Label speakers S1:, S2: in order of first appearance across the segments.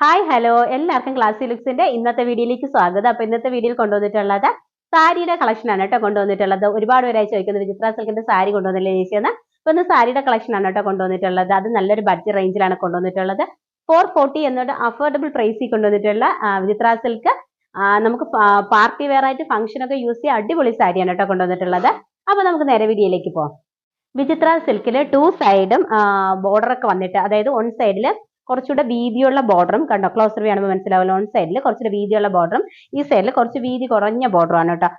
S1: Hi hello എല്ലാവർക്കും class ലുക്സിന്റെ ഇന്നത്തെ വീഡിയോയിലേക്ക് സ്വാഗതം. അപ്പൊ ഇന്നത്തെ വീഡിയോയിൽ കൊണ്ടുവന്നിട്ടുള്ളത് സാരിയുടെ കളക്ഷൻ ആണ് കേട്ടോ കൊണ്ടുവന്നിട്ടുള്ളത്. ഒരുപാട് പേരായി ചോദിക്കുന്നത് വിചിത്ര സിൽക്കിന്റെ സാരി കൊണ്ടുവന്നില്ലേ ചേച്ചി എന്ന് അപ്പൊ ഇന്ന് സാരിയുടെ കളക്ഷൻ ആണ് കേട്ടോ കൊണ്ടുവന്നിട്ടുള്ളത്. അത് നല്ലൊരു ബഡ്ജറ്റ് റേഞ്ചിലാണ് കൊണ്ടുവന്നിട്ടുള്ളത്. ഫോർ ഫോർട്ടി എന്നൊരു അഫോർഡബിൾ പ്രൈസിൽ കൊണ്ടുവന്നിട്ടുള്ള വിചിത്ര സിൽക്ക്. നമുക്ക് പാർട്ടി വെയർ ആയിട്ട് ഫംഗ്ഷൻ ഒക്കെ യൂസ് ചെയ്യാൻ അടിപൊളി സാരിയാണ് കേട്ടോ കൊണ്ടുവന്നിട്ടുള്ളത്. അപ്പൊ നമുക്ക് നേരെ വീഡിയോയിലേക്ക് പോവാം. വിചിത്ര സിൽക്കിൽ ടു സൈഡും ബോർഡർ ഒക്കെ വന്നിട്ട് അതായത് വൺ സൈഡിൽ കുറച്ചുകൂടെ വീതിയുള്ള ബോർഡറും കണ്ടോ? ക്ലോസർ വേണമെങ്കിൽ മനസ്സിലാവില്ല. ഓൺ സൈഡിൽ കുറച്ചുകൂടെ വീതിയുള്ള ബോർഡറും ഈ സൈഡിൽ കുറച്ച് വീതി കുറഞ്ഞ ബോർഡറുമാണ് കേട്ടോ.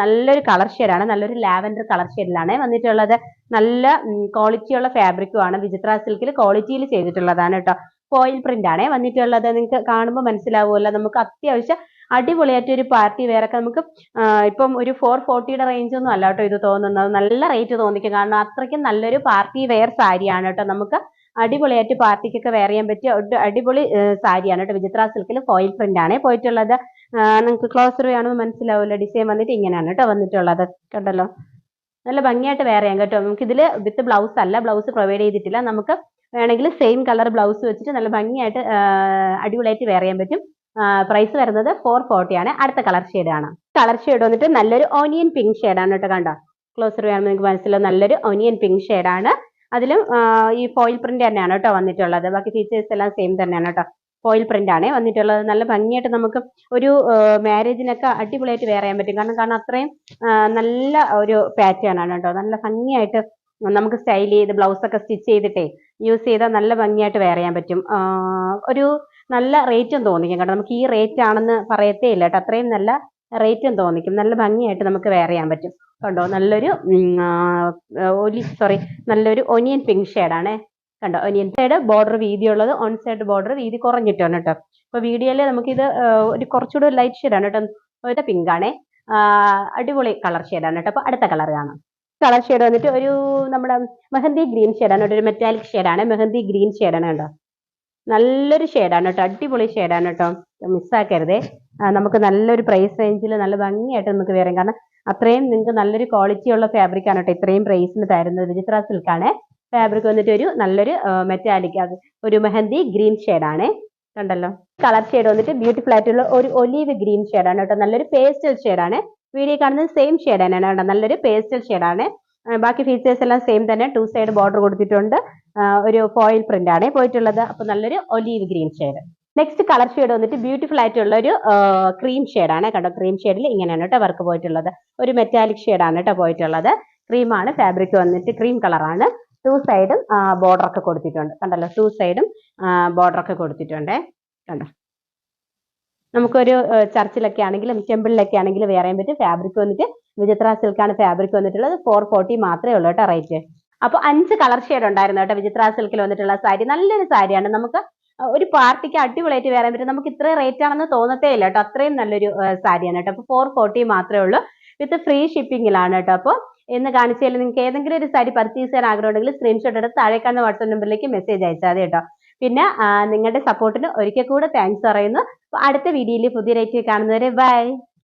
S1: നല്ലൊരു കളർ ഷെയ്ഡാണ് നല്ലൊരു ലാവൻഡർ കളർ ഷെയ്ഡിലാണ് വന്നിട്ടുള്ളത്. നല്ല ക്വാളിറ്റിയുള്ള ഫാബ്രിക്കും ആണ്. വിചിത്ര സിൽക്കിൽ ക്വാളിറ്റിയിൽ ചെയ്തിട്ടുള്ളതാണ് കേട്ടോ. ഫോയിൽ പ്രിന്റ് ആണ് വന്നിട്ടുള്ളത്. നിങ്ങൾക്ക് കാണുമ്പോൾ മനസ്സിലാവുമല്ലോ. നമുക്ക് അത്യാവശ്യം അടിപൊളിയായിട്ട് ഒരു പാർട്ടി വേറൊക്കെ നമുക്ക് ഇപ്പം ഒരു ഫോർ ഫോർട്ടിയുടെ റേഞ്ച് ഒന്നും അല്ല കേട്ടോ ഇത് തോന്നുന്നത്. നല്ല റേറ്റ് തോന്നിക്കും. കാരണം അത്രയ്ക്കും നല്ലൊരു പാർട്ടി വെയർ സാരിയാണ് കേട്ടോ നമുക്ക് അടിപൊളിയായിട്ട് പാർട്ടിക്കൊക്കെ വെയർ ചെയ്യാൻ പറ്റിയ അടിപൊളി സാരിയാണ് കേട്ടോ. വിചിത്ര സിൽക്കിൽ ഫോയിൽ പ്രിന്റ് ആണ്. പോയിട്ടുള്ളത് നിങ്ങൾക്ക് ക്ലോസർ കാണുമ്പോൾ മനസ്സിലാവുമല്ലോ. ഡിസൈൻ വന്നിട്ട് ഇങ്ങനെയാണ് കേട്ടോ വന്നിട്ടുള്ളത്. കണ്ടല്ലോ? നല്ല ഭംഗിയായിട്ട് വെയർ ചെയ്യാം കേട്ടോ. നമുക്ക് ഇതിൽ വിത്ത് ബ്ലൗസ് അല്ല ബ്ലൗസ് പ്രൊവൈഡ് ചെയ്തിട്ടില്ല. നമുക്ക് വേണമെങ്കിൽ സെയിം കളർ ബ്ലൗസ് വെച്ചിട്ട് നല്ല ഭംഗിയായിട്ട് അടിപൊളിയായിട്ട് വെയർ ചെയ്യാൻ പറ്റും. പ്രൈസ് വരുന്നത് ഫോർ ഫോർട്ടി ആണ്. അടുത്ത കളർ ഷെയ്ഡ് ആണ്. കളർ ഷെയ്ഡ് വന്നിട്ട് നല്ലൊരു ഓനിയൻ പിങ്ക് ഷെയ്ഡ് ആണ് കേട്ടോ കണ്ടോ? ക്ലോസർ വേണമെന്ന് നിങ്ങൾക്ക് മനസ്സിലാവും. നല്ലൊരു ഓനിയൻ പിങ്ക് ഷെയ്ഡ് ആണ്. അതിലും ഈ ഫോയിൽ പ്രിന്റ് തന്നെയാണ് കേട്ടോ വന്നിട്ടുള്ളത്. ബാക്കി ഫീച്ചേഴ്സ് എല്ലാം സെയിം തന്നെയാണ് കേട്ടോ. ഫോയിൽ പ്രിന്റ് ആണ് വന്നിട്ടുള്ളത്. നല്ല ഭംഗിയായിട്ട് നമുക്ക് ഒരു മാരേജിനൊക്കെ അടിപൊളിയായിട്ട് വെയർ ചെയ്യാൻ പറ്റും. കാരണം കാരണം അത്രയും നല്ല ഒരു പാറ്റേൺ ആണ് കേട്ടോ. നല്ല ഭംഗിയായിട്ട് നമുക്ക് സ്റ്റൈൽ ചെയ്ത് ബ്ലൗസൊക്കെ സ്റ്റിച്ച് ചെയ്തിട്ടേ യൂസ് ചെയ്താൽ നല്ല ഭംഗിയായിട്ട് വെയർ ചെയ്യാൻ പറ്റും. ഒരു നല്ല റേറ്റും തോന്നിക്കും കേട്ടോ. നമുക്ക് ഈ റേറ്റ് ആണെന്ന് പറയത്തേ ഇല്ല കേട്ടോ. അത്രയും നല്ല റേറ്റും തോന്നിക്കും. നല്ല ഭംഗിയായിട്ട് നമുക്ക് വെയർ ചെയ്യാൻ പറ്റും. കണ്ടോ? നല്ലൊരു ഒലി സോറി നല്ലൊരു ഒനിയൻ പിങ്ക് ഷെയ്ഡാണ് കണ്ടോ? ഒനിയൻ സൈഡ് ബോർഡർ വീതിയുള്ളത് ഓൺ സൈഡ് ബോർഡർ വീതി കുറഞ്ഞിട്ടാണ് കേട്ടോ അപ്പോൾ വീഡിയോയിൽ നമുക്കിത് ഒരു കുറച്ചുകൂടെ ലൈറ്റ് ഷെയ്ഡാണ് കേട്ടോ ഒരു പിങ്ക് ആണേ. അടിപൊളി കളർ ഷെയ്ഡാണ് കേട്ടോ അപ്പോൾ അടുത്ത കളർ കാണാം. കളർ ഷെയ്ഡ് വന്നിട്ട് ഒരു നമ്മുടെ മെഹന്തി ഗ്രീൻ ഷെയ്ഡാണ് കേട്ടോ ഒരു മെറ്റാലിക് ഷെയ്ഡാണ് മെഹന്തി ഗ്രീൻ ഷെയ്ഡാണ് കേട്ടോ നല്ലൊരു ഷെയ്ഡാണ് കേട്ടോ അടിപൊളി ഷെയ്ഡാണ് കേട്ടോ മിസ്സാക്കരുതേ നമുക്ക് നല്ലൊരു പ്രൈസ് റേഞ്ചിൽ നല്ല ഭംഗിയായിട്ട് നമുക്ക് വേറെ കാരണം അത്രയും നിങ്ങൾക്ക് നല്ലൊരു ക്വാളിറ്റി ഉള്ള ഫാബ്രിക് ആണ് കേട്ടോ ഇത്രയും പ്രൈസിന് തരുന്നത്. വിചിത്ര സിൽക്കാണ് ഫാബ്രിക് വന്നിട്ട് ഒരു നല്ലൊരു മെറ്റാലിക് അത് ഒരു മെഹന്തി ഗ്രീൻ ഷെയ്ഡാണ് കണ്ടല്ലോ? കളർ ഷെയ്ഡ് വന്നിട്ട് ബ്യൂട്ടിഫുൾ ആയിട്ടുള്ള ഒരു ഒലീവ് ഗ്രീൻ ഷെയ്ഡാണ് കേട്ടോ. നല്ലൊരു പേസ്റ്റൽ ഷെയ്ഡാണ് വീഡിയോ കാണുന്നത് സെയിം ഷെയ്ഡ് തന്നെയാണ് കേട്ടോ. നല്ലൊരു പേസ്റ്റൽ ഷെയ്ഡാണ് ബാക്കി ഫീച്ചേഴ്സ് എല്ലാം സെയിം തന്നെ. ടു സൈഡ് ബോർഡർ കൊടുത്തിട്ടുണ്ട്. ഒരു ഫോയിൽ പ്രിന്റ് ആണ് പോയിട്ടുള്ളത്. അപ്പൊ നല്ലൊരു olive green shade next colour shade വന്നിട്ട് ബ്യൂട്ടിഫുൾ ആയിട്ടുള്ള ഒരു ക്രീം ആണ് കേട്ടോ. ക്രീം ഷെയ്ഡിൽ ഇങ്ങനെയാണ് കേട്ടോ വർക്ക് പോയിട്ടുള്ളത്. ഒരു മെറ്റാലിക് ആണ് കേട്ടോ പോയിട്ടുള്ളത്. ക്രീം ആണ് ഫാബ്രിക് വന്നിട്ട് ക്രീം കളറാണ് ടു സൈഡും ബോർഡർ ഒക്കെ കൊടുത്തിട്ടുണ്ട്. കണ്ടല്ലോ ടു സൈഡും ബോർഡർ ഒക്കെ കൊടുത്തിട്ടുണ്ട്. കണ്ടോ? നമുക്കൊരു ചർച്ചിലൊക്കെ ആണെങ്കിലും ടെമ്പിളിലൊക്കെ ആണെങ്കിലും വേറെയും പറ്റും. ഫാബ്രിക് വന്നിട്ട് വിചിത്ര സിൽക്കാണ് ഫാബ്രിക് വന്നിട്ടുള്ളത്. ഫോർ ഫോർട്ടി മാത്രമേ ഉള്ളൂ കേട്ടോ റേറ്റ് അപ്പോൾ അഞ്ച് കളർ ഷെയ്ഡ് ഉണ്ടായിരുന്നു കേട്ടോ വിചിത്ര സിൽക്കിൽ വന്നിട്ടുള്ള സാരി നല്ലൊരു സാരിയാണ് നമുക്ക് ഒരു പാർട്ടിക്ക് അടിപൊളിയായിട്ട് വേറെ പറ്റും. നമുക്ക് ഇത്ര റേറ്റ് ആണെന്ന് തോന്നത്തേ ഇല്ല കേട്ടോ. അത്രയും നല്ലൊരു സാരിയാണ് കേട്ടോ. അപ്പോൾ ഫോർ ഫോർട്ടി മാത്രമേ ഉള്ളൂ. വിത്ത് ഫ്രീ ഷിപ്പിംഗിലാണ് കേട്ടോ. അപ്പോൾ എന്ന് കാണിച്ചാൽ നിങ്ങൾക്ക് ഏതെങ്കിലും ഒരു സാരി പർച്ചേസ് ചെയ്യാൻ ആഗ്രഹം ഉണ്ടെങ്കിൽ സ്ക്രീൻഷോട്ട് എടുത്ത് താഴെ കാണുന്ന വാട്സ്ആപ്പ് നമ്പറിലേക്ക് മെസ്സേജ് അയച്ചാൽ മതി കേട്ടോ. പിന്നെ നിങ്ങളുടെ സപ്പോർട്ടിന് ഒരിക്കൽ കൂടെ താങ്ക്സ് പറയുന്നു. അടുത്ത വീഡിയോയിൽ പുതിയ റേറ്റ് കാണുന്നവരെ ബൈ